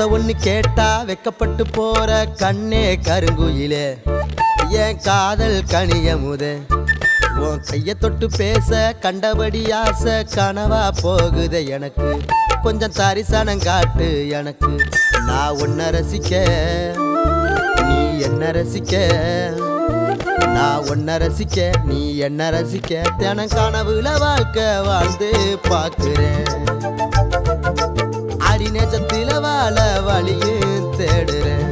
முத்த ஒண்ணு கேட்டா வெக்கப்பட்டு போற கண்ணே கருங்குயிலே. என் காதல் கனிய முதே. உன் கைய தொட்டு பேச கண்டபடி ஆசை கனவா போகுதே எனக்கு. கொஞ்சம் தரிசனம் காட்டு எனக்கு. நான் ஒன்ன ரசிக்க நீ என்ன ரசிக்க. நான் ஒன்ன ரசிக்க நீ என்ன ரசிக்க. தினம் கனவுல வாழ்க்கை வாழ்ந்து பார்க்குறேன். வழியும் தேடுறேன்.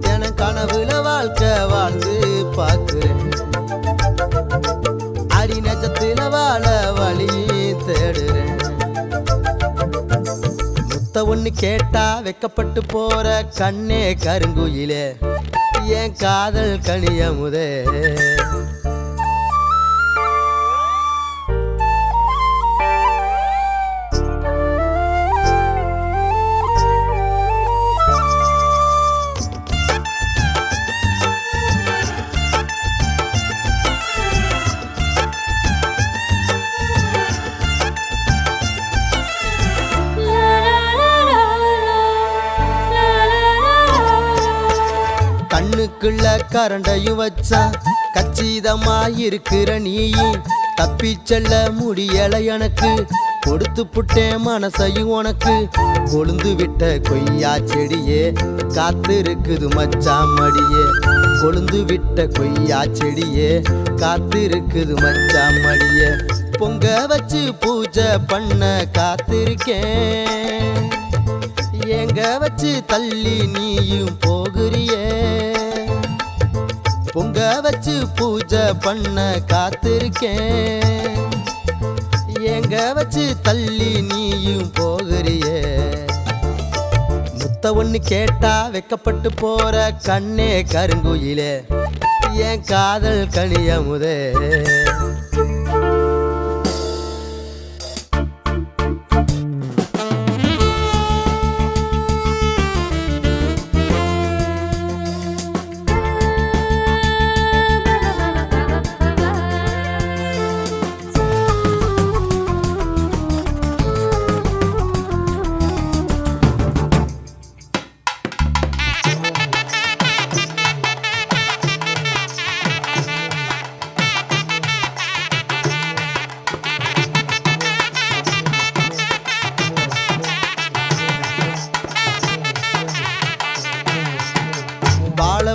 என கனவுல வாழ்க்கை வாழ்ந்து பார்க்கிறேன். அடி நெஜத்தில வாழ வழியும் தேடுறேன். முத்த ஒன்று கேட்டா வெக்கப்பட்டு போற கண்ணே கருங்குயிலே. என் காதல் கனியமுதே. கண்ணுக்குள்ள கரண்டையும் வச்சா கச்சிதமா இருக்கிற நீயும் தப்பி செல்ல முடியல எனக்கு. கொடுத்து புட்டேன் மனசையும் உனக்கு. கொழுந்து விட்ட கொய்யா செடியே காத்திருக்குது மச்சான் மடியே. கொழுந்து விட்ட கொய்யா செடியே காத்திருக்குது மச்சான் மடியே. பொங்க வச்சு பூஜை பண்ண காத்திருக்கேன். எங்க வச்சு தள்ளி நீயும் போகிறியே. பொங்க வச்சு பூஜை பண்ண காத்திருக்கேன். எங்க வச்சு தள்ளி நீயும் போகிறியே? முத்த ஒன்னு கேட்டா வெக்கப்பட்டு போற கண்ணே கருங்குயிலே. என் காதல் கனியமுதே.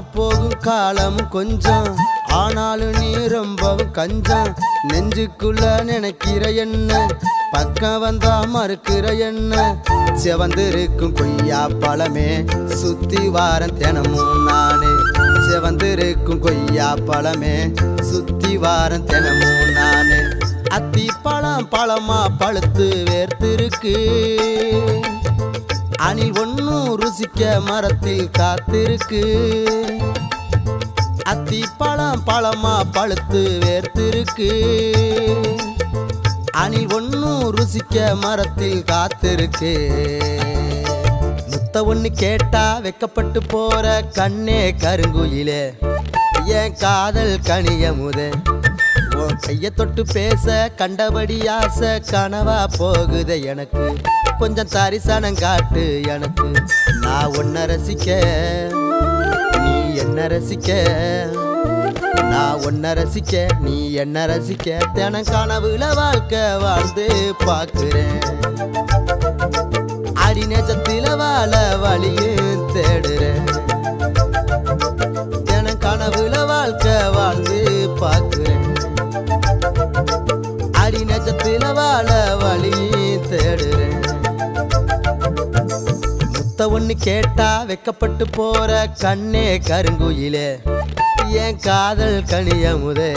போகும் காலம் கொஞ்சம். ஆனாலும் நீ ரொம்பவும் கஞ்சம். நெஞ்சுக்குள்ள நினைக்கிற என்ன? பக்கம் வந்தா மறுக்கிற என்ன? செவந்திருக்கும் கொய்யா பழமே சுத்தி வாரம் தினமும் நானு. செவந்திருக்கும் கொய்யா பழமே சுத்தி வாரம் தினமும் நானு. அத்தி பழம் பழமா பழுத்து வேர்த்திருக்கு. அணில் ஒன்னும் ருசிக்க மரத்தில் காத்திருக்கு. அத்தி பழம் பழமா பழுத்து வேர்த்திருக்கு. அணில் ஒன்னும் ருசிக்க மரத்தில் காத்திருக்கு. முத்த ஒன்று கேட்டா வெக்கப்பட்டு போற கண்ணே கருங்குயிலே. என் காதல் கனியமுதே. உன் கைய தொட்டு பேச கண்டபடி ஆசை கனவா போகுதே எனக்கு. கொஞ்சம் தரிசனம் காட்டு எனக்கு. நான் ஒன்ன ரசிக்க நீ என்ன ரசிக்க. நான் ஒன்ன ரசிக்க நீ என்ன ரசிக்க. தினம் கனவுல வாழ்க்கை வாழ்ந்து பார்க்குறேன். அடி நெஜத்தில வாழ வழியும் தேடுறேன். தேஜத்தில் வாழ வழி தேடுறேன். முத்த ஒண்ணு கேட்டா வெக்கப்பட்டு போற கண்ணே கருங்குயிலே. என் காதல் கனியமுதே.